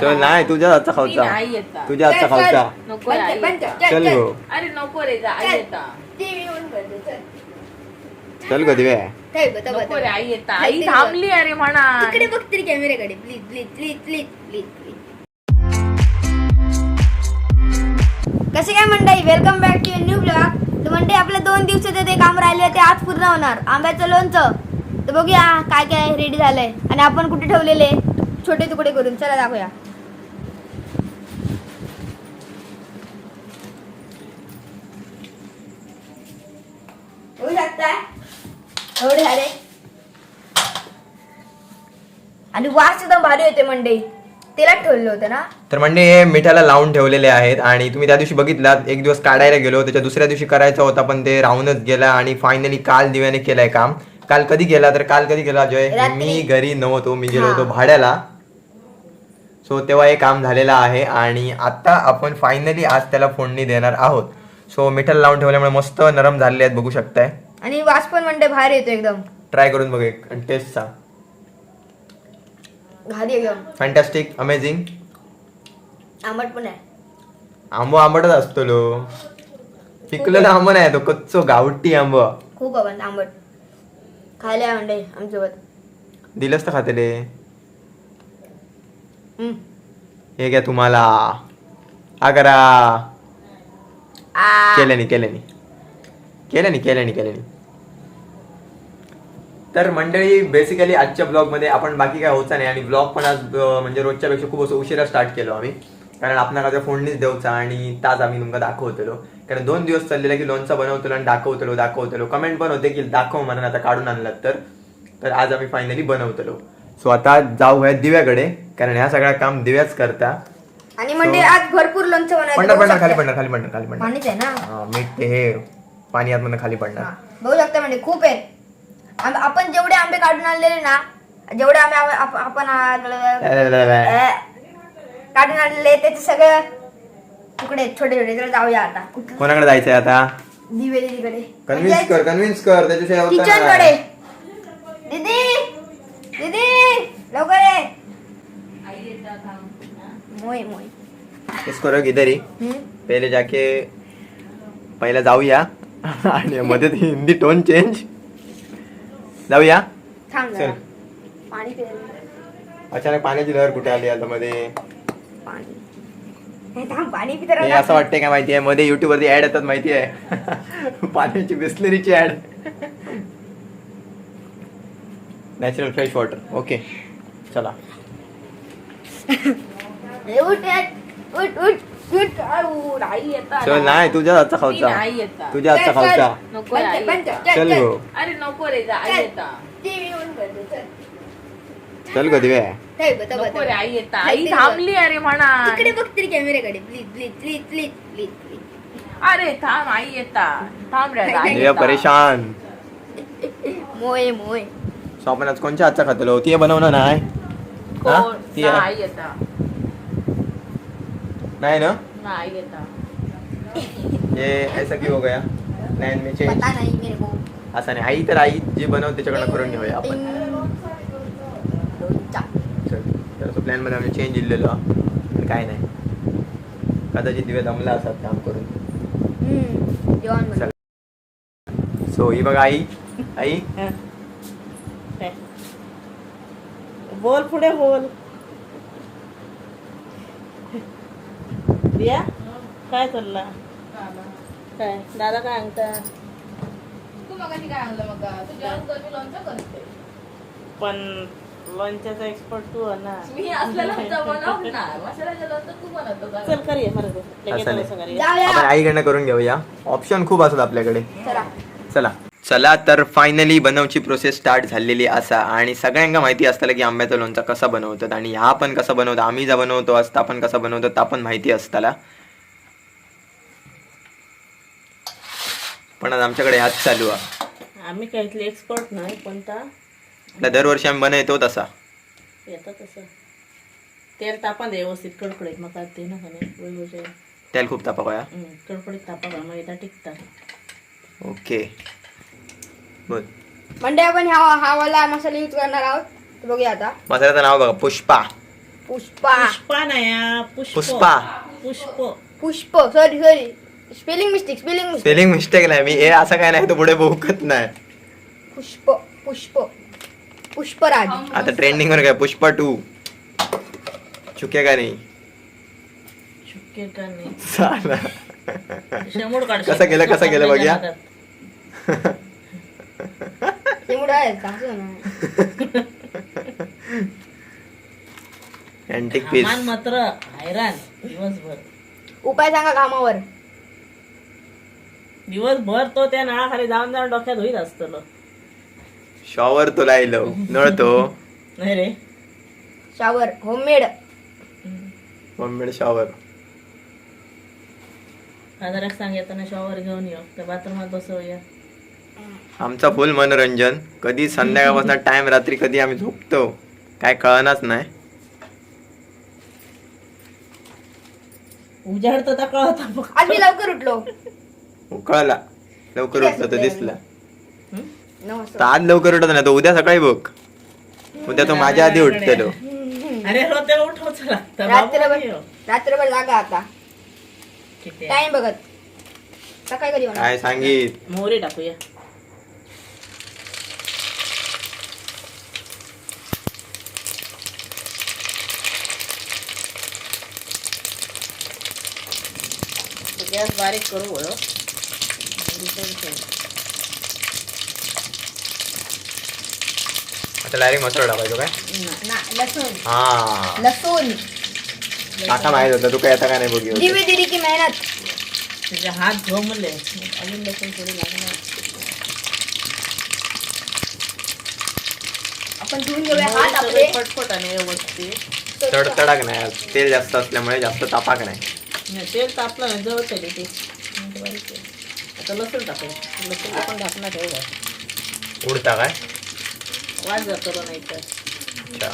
चल नाही तुझ्या हातचा खाऊचा तुझ्या हातचा. खाऊचा नको आई. चल. गो अरे नको रे जा आई चल. गो नको रे बता. आई चल, आई थांबली अरे म्हणा. तिकडे बघ तरी कॅमेऱ्याकडे. Please please please please please please कसे काय मंडळी? Welcome back to new blog तर मंडळी आपले दोन दिवसाचे ते काम राहिले ते आज पूर्ण होणार. आंब्याचं लोणचं. तर बघूया काय काय रेडी झालंय. आणि आपण कुठे ठेवलेले? छोटे तुकडे करून. चला दाखवूया. होऊ एवढे आणि वास एकदम भारी होते मंडई. तेलात ठेवलं होतं ना? तर म्हणजे हे मिठाला लावून ठेवलेले आहेत आणि तुम्ही त्या दिवशी बघितलात एक दिवस काढायला गेलो त्याच्या दुसऱ्या दिवशी करायचा होता पण ते राहूनच गेला आणि फायनली काल दिव्याने केलंय काम. काल कधी गेला? तर काल कधी गेला जय. मी घरी नव्हतो मी गेलो. होतो भाड्याला. सो तेव्हा हे काम झालेलं आहे आणि आता आपण फायनली आज त्याला फोडणी देणार आहोत. सो मिठाला लावून ठेवल्यामुळे मस्त नरम झालेले आहेत बघू शकताय. आणि वास पण मंडई भारी येतो एकदम. ट्राय करून बघ एक टेस्ट सांग. भारी एकदम. फॅन्टॅस्टिक अमेझिंग आंबट पण आहे. आंबो आंबटच असतो लो. पिकलेला आंबो नाही तो कच्चो गावठी आंबो. खूप आंबट. खायला मंडई आमच्यासोबत. दिलंच तर खातेले. हम्म. हे घ्या तुम्हाला. करा. आ. केल्याने केल्याने. केल्याने केल्याने केल्याने. तर मंडळी बेसिकली आजच्या ब्लॉगमध्ये आपण बाकी काय होता नाही आणि ब्लॉग पण आज अं, म्हणजे रोजच्या पेक्षा खूप असं उशिरा स्टार्ट केलो आम्ही. कारण आपण काय फोडणीच देऊचा आणि ताज आम्ही तुमका दाखवतलो. कारण दोन दिवस चाललेला की लोणचं बनवतलो आणि दाखवतलो दाखवतलो. कमेंट पण होते की दाखव म्हणून आता काढून आणलात तर. तर आज आम्ही फायनली बनवतलो. सो आता जाऊया दिव्याकडे कारण ह्या सगळ्या काम दिव्याच करता. आणि So- आज भरपूर लोणचं बनवायचं पंढर खाली पंढर खाली पंढर खाली. पंढर पाणीच आहे ना? हा, मीठ ते हे पाणी आतमधनं खाली पडणार. बघू शकता म्हणजे खूप आंब- आपण जेवढे आंबे काढून आणलेले ना जेवढे आंबे आप- आप- आपण आ- काढून आणलेले त्याचे सगळं तुकडे आहेत, छोटे छोटे चला जाऊया आता. कुठं? कोणाकडे जायचंय आता? कन्व्हिन्स कर कन्व्हिन्स कर त्याच्याशिवाय होतं किचन नाही. कडे दीदी! दीदी! लवकर ये. आई येतात थांब. मोय. मोय इसको रख इधर ही. हम्म? पहिले जाके पहिला जाऊया. आणि मध्ये ती हिंदी टोन चेंज जाऊया. थांब चल. जरा. पाणी पिलं अचानक पाण्याची लहर कुठे आली आता मध्ये? पाणी. पाणी हे असं वाटतंय काय माहिती आहे मध्ये युट्यूब वरती ऍड येतात माहिती आहे पाण्याची बिस्लरीची ad natural fresh water okay चला. उठ ए, उठ उठ उठ. आ, उठ आई येतात चल नाही तुझ्या हातचा ती खाऊचा. तुझ्या हातचा. खाऊचा. चल. गो अरे नको रे जा आई चल. गो दिव्या. ठेव, बता, नको बता. रे आई आई थांबली अरे म्हणा. तिकडे बघ तरी कॅमेऱ्याकडे. Please please please please please please. अरे थांब आई येतात थांब रे आई दिव्या येतात. परेशान. मोय मोय. सो आपण आज कोणच्या हातचा खातलो? ती बनवणार नाही? हा? कोण? ती आहे. नाही येतात नाही ना? नाही येतात ये ऐसा क्यों हो गया? नाही मी चेंज पता नाही मेरे को. असं नाही. आई तर आई जी बनवते त्याच्याकडनं करून घेऊया आपण. तर असं प्लॅनमध्ये आम्ही चेंज दिलेलो. काय नाही. कदाचित दिवे दमला असतात काम करून. सो ही बघा आई. आई? बोल पुढे बोल. रिया काय चालला? काय? दादा काय सांगता तू मगाशी काय आणलं मग? पण लोणच्याचा एक्सपर्ट तू आहे ना. मी बनवतो का चल करूया असं नाही. आपण आईकडनं करून घेऊया. ऑप्शन खूप असतात आपल्याकडे. चला. चला. चला तर फायनली बनवची प्रोसेस स्टार्ट झालेली असा. आणि सगळ्यांना माहिती असताना की आंब्याचा लोणचा कसा बनवतात आणि ह्या पण कसा बनवतो आम्ही जा बनवतो असता पण कसा बनवतो ता पण माहिती असताला. पण आज आमच्याकडे ह्याच चालू आहे. आम्ही इथले एक्सपर्ट नाही कोणता आपला दरवर्षी आम्ही बनवतो तसा. येतं तसं. तेल तापा दे व्यवस्थित कडकडीत. मग ते ना खाणे वेगवेगळे त्याला खूप तापा गोया हं, कडकडीत तापा मग एकदा टिकतात ओके. बोल. म्हणजे आपण हा हा वाला मसाला यूज करणार आहोत. तर बघूया आता. मसाल्याचं नाव बघा पुष्पा. पुष्पा. पुष्पा नाही हा, पुष्प. पुष्पा. पुष्प. पुष्प sorry sorry spelling mistake spelling mistake spelling mistake नाही मी हे असं काय नाही तो पुढे बहुकत नाही. पुष्प पुष्प. पुष्पराज. आता ट्रेंडिंग वर काय? पुष्पा टू चुके का नाही? चुके का नाही? चाला शेमूड काढ कसं केलं, कसं केलं बघूया. आहे. अँटिक पीस मान मात्र हैराण दिवसभर. उपाय सांगा कामावर दिवसभर तो त्या नळाखाली जाऊन जाऊन डोक्यात होईत असतो. शॉवर तो लायलो. नळतो नाही रे. शावर होममेड मम्मीड शॉवर बाजारात सांग येताना शॉवर घेऊन येऊ त्या बाथरूमात बसवूया आमचा फुल मनोरंजन. कधी संध्याकाळपासून टाइम रात्री कधी आम्ही झोपतो. काय कळनाच नाही. उजाड तर कळत. आज मी लवकर उठलो. कळला लवकर उठलं तर दिसला. नऊ तर आज लवकर उठत नाही तो उद्या सकाळी बघ. उद्या तो माझ्या आधी उठतेलो. अरे रोज लागतं रात्रभर बाबू येऊ. रात्रभर जागा आता. किती? आहे? टाइम बघत. सकाळी कधी होणार? काय सांगित? मोहरी टाकूया. गॅस बारीक करू वळ आता डायरेक्ट मसाला टाकायचो काय? ना लसूण. हा. लसूण. काका माहीत होता तू काय आता काय नाही बघी धीरे धीरे की मेहनत. तुझे हात झोमले अजून लसूण थोडी लागणार. आपण धुवून घेऊया हात आपले. सगळी फटफट आणि व्यवस्थित. तडतडाक नाही आज तेल जास्त असल्यामुळे जास्त तापाक नाही. नाही तेल तापलं नाही जवळ ते. आता लसूण टाकूया. लसूण आपण ढाकणं ठेवू उडता काय? वाज जातो का नाही तर अच्छा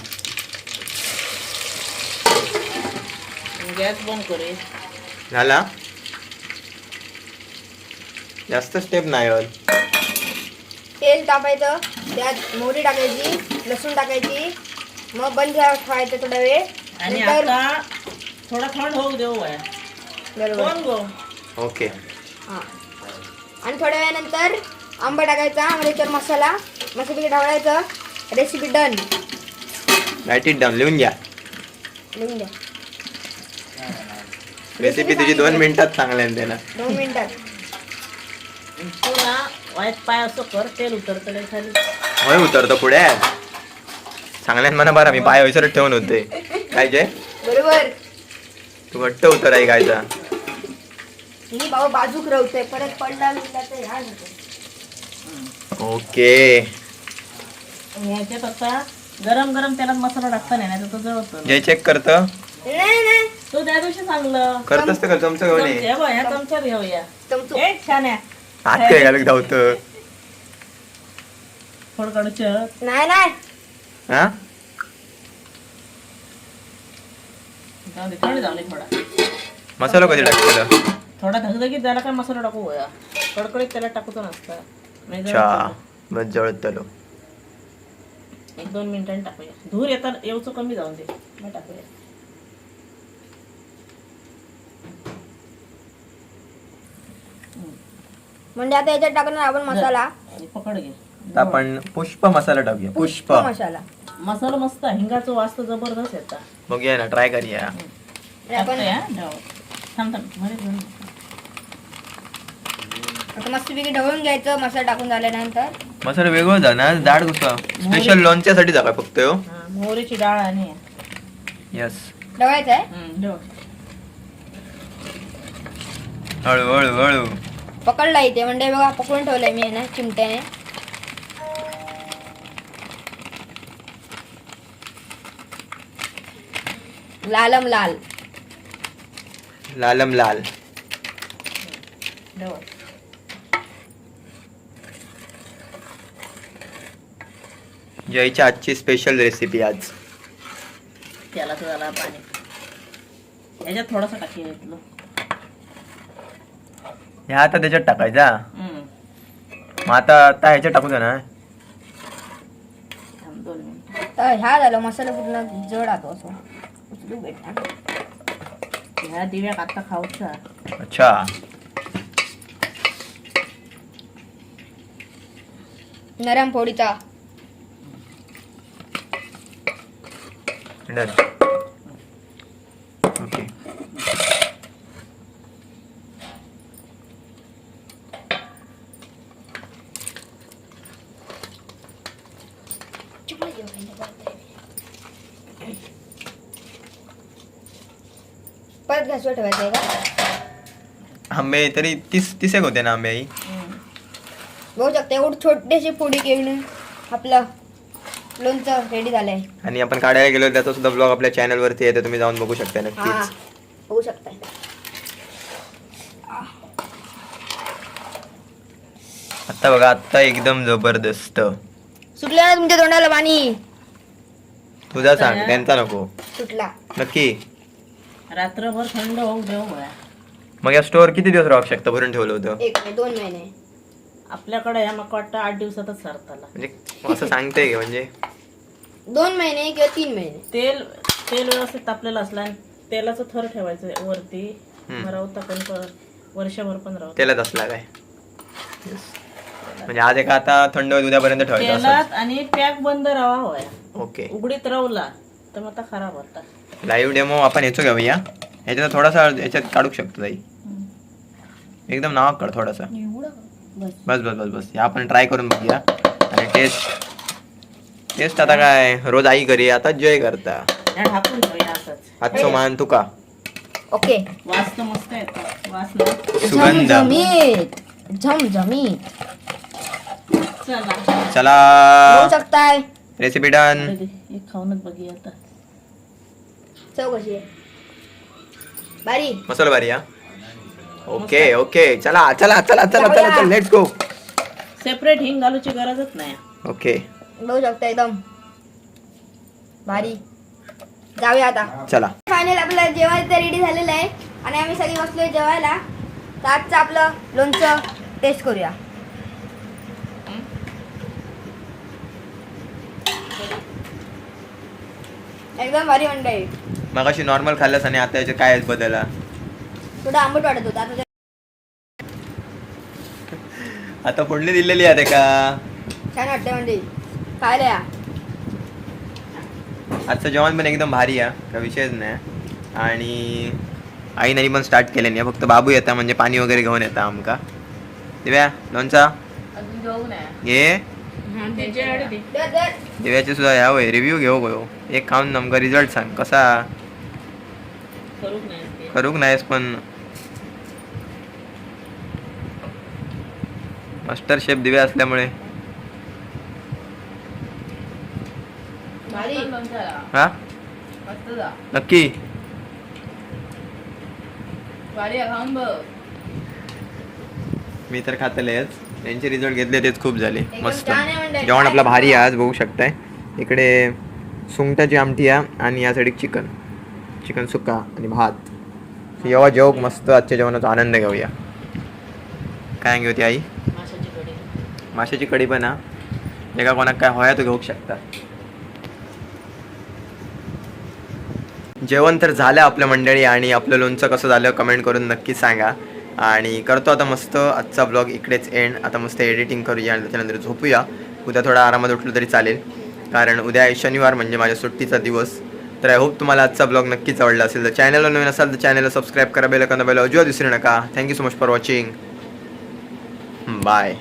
गॅस बंद करूया झाला? जास्त स्टेप नाही होत. तेल टाकायचं त्यात मोहरी टाकायची लसूण टाकायची मग बंद ठेवायचं थोडा वेळ. आणि आता थोडा थंड होऊ देऊ बरोबर. ओके. हा. आणि थोड्या वेळानंतर आंबा टाकायचा मग त्याच्यावर मसाला मसाला ढवळायचं recipe done right it down लिहून घ्या. लिहून द्या रेसिपी तुझी दोन मिनिटात सांगल्या देणार. दोन मिनिटात. तू ना वाईट पाय असं कर तेल उतरतं खाली. होय उतरतो पुढे. चांगल्यान म्हणा बरं मी पाय विसरत ठेवून होते. काय जय? बरोबर. तू घट्ट उतर आहे कायचा मी बाबा बाजूक रवतोय परत पडला बिडला तर ह्या होतं. ओके. आणि ह्याच्यात आता गरम गरम तेलात मसाला टाकता नाही तर तो जळतो. जय चेक करत. नाही नाही. तू त्या दिवशी सांगलं. करतस तर चमचं घेऊन चमचे ये बघ ह्या चमच्यात घेऊया. चमचो ए छान आहे. हात काय घालून धावतं? थोडं कडूच नाही नाही. हा? जाऊ दे थंड जाऊ दे थोडा. मसाला कधी टाकलेलं थोडा धगधगीत झाला काय मसाला टाकू होया कडकडीत त्याला टाकूच नसता. अच्छा जळतं. बस जळत तलो एक दोन मिनिटांनी टाकूया. धूर येतात येऊचं कमी जाऊन दे. मग टाकूया. म्हणजे आता याच्यात टाकणार आपण मसाला? आणि पकड घे. आता आपण पुष्प मसाला टाकूया. पुष्प मसाला. मसाला मस्त आहे. हिंगाचं वास तर जबरदस्त येतात बघूया ना ट्राय करूया. टाकतोय, हा? डाव. थांब थांब. मध्ये घेऊन ये. आता मस्तपैकी ढवळून घ्यायचं मसाला टाकून झाल्यानंतर. मसाला वेगळं जा ना जाड कसं? स्पेशल लोणच्यासाठी जा काय फक्त हो. हा, मोहरीची डाळ आणि यस ढवळायचं आहे? हम्म. हळू हळू हळू. पकडला इथे म्हणजे बघा पकडून ठेवलंय मी आहे ना चिमट्याने लालम लाल. लालम लाल. ठेव. जयच्या आजची स्पेशल रेसिपी आज. त्याला तर झाला पाणी. याच्यात थोडासा ह्या आता त्याच्यात टाकायचा. मग आता आता ह्याच्यात टाकू दे ना. थांब दोन मिनिट. तर ह्या झालं मसाला पूर्ण जड आतो असं. उचलू भेटणार ह्या दिव्याक आता खाऊचा अच्छा. नरम फोडीचा. डन. ओके. परत ठेवायचं का? आंबे तरी तीस तीस एक होते ना आंबे आई? बघू शकता एवढं छोटेशी फोडी घेऊन आपलं लोणचं रेडी झालंय. आणि आपण काढायला गेलो त्याचा सुद्धा ब्लॉग आपल्या चॅनल वरती आहे तर तुम्ही जाऊन बघू शकता हा नक्कीच बघू शकताय. आता बघा आता एकदम जबरदस्त. सुटलं ना तुमच्या तोंडाला पाणी? तुझा सांग त्यांचा नको. सुटला. नक्की. रात्रभर थंड होऊ देऊ मग या स्टोअर किती दिवस राहू शकतं भरून ठेवलं होतं? एक महिने दोन महिने. आपल्याकडे ह्या मका वाटतं आठ दिवसातच सरताला म्हणजे असं सांगते की म्हणजे? दोन महिने किंवा तीन महिने. तेल तेल व्यवस्थित तापलेलं असलं आणि तेलाचं थर ठेवायचं वरती. हम्म. मग राहता पण वर्षभर पण राहत तेलात असला काय? म्हणजे आज एका आता थंड होईल उद्यापर्यंत ठेवायचं तेलात आणि पॅक बंद राहा होया. ओके. उघडीत राहला तर मग आता खराब होता. लाईव्ह डेमो आपण याचो घेऊया ह्याच्यात थोडासा याच्यात काढू शकतो ताई. एकदम नावाक काढ थोडासा. बस बस. बस बस बस आपण ट्राय करून बघूया. आणि टेस्ट टेस्ट आता काय? रोज आई घरी आता जय करता. या ढाकून ठेवूया असंच. आजचो मान तुका ओके. वास तर मस्त येतो वास ना सुगंध. झमझमीत झमझमीत चला. चला. बघू शकताय. रेसिपी डन अरे दे, एक खाऊनच बघूया आता. चव कशी आहे? बारी. मसाला भारी हा? Okay okay. चला चला चला चला चला चला लेट्स गो सेपरेट हिंग घालूची गरजच नाही. ओके. बघू शकता एकदम. भारी. जाऊया आता. चला. फायनल आपलं जेवण तर रेडी झालेलं आहे. आणि आम्ही सगळी बसलोय जेवायला. तर आजचं आपलं लोणचं टेस्ट करूया. एकदम भारी मंडळी मग अशी नॉर्मल खाल्लंस आणि आता याच्यात काय बदला थोडं आंबट वाटत होतं. आता आता फोडणी दिलेली आहे का छान वाटतंय मंडळी खायला या? आजचं जेवण पण एकदम भारी आहे. का विषयच नाही. आणि आईने पण स्टार्ट केले नाही. फक्त बाबू येता म्हणजे पाणी वगैरे घेऊन येता आमका. दिव्या लोणचा? घे. दिव्याचे सुद्धा या वय रिव्ह्यू घेऊ गयो एक खाऊन नमका रिझल्ट सांग. कसा? नाही. करूक नाहीस पण मास्टर शेफ दिव्या असल्यामुळे. हा? नक्की. मी तर खातलेच त्यांचे रिझल्ट घेतले तेच खूप झाले. मस्त. जेवण आपलं भारी आहे आज बघू शकताय. इकडे सुंगटाची आमटी आहे आणि या साईड चिकन. चिकन सुक्का आणि भात. जेव्हा जेव मस्त आजच्या जेवणाचा आनंद घेऊया. काय घेऊ ती आई? माशाची कडी पण हा एका कोणाक काय होया तो घेऊ शकता. जेवण तर झालं आपल्या मंडळी आणि आपलं लोणचं कसं झालं कमेंट करून नक्की सांगा. आणि करतो आता मस्त आजचा ब्लॉग इकडेच एंड आता मस्त एडिटिंग करूया आणि त्याच्यानंतर झोपूया. उद्या थोडा आरामात उठलो तरी चालेल. कारण उद्या शनिवार म्हणजे माझ्या सुट्टीचा दिवस. तर आय होप तुम्हाला आजचा ब्लॉग नक्कीच आवडला असेल. तर चॅनलला नवीन असाल तर चॅनलला सबस्क्राईब करा बेल बेल अजिबात विसरू नका. Thank you so much for watching bye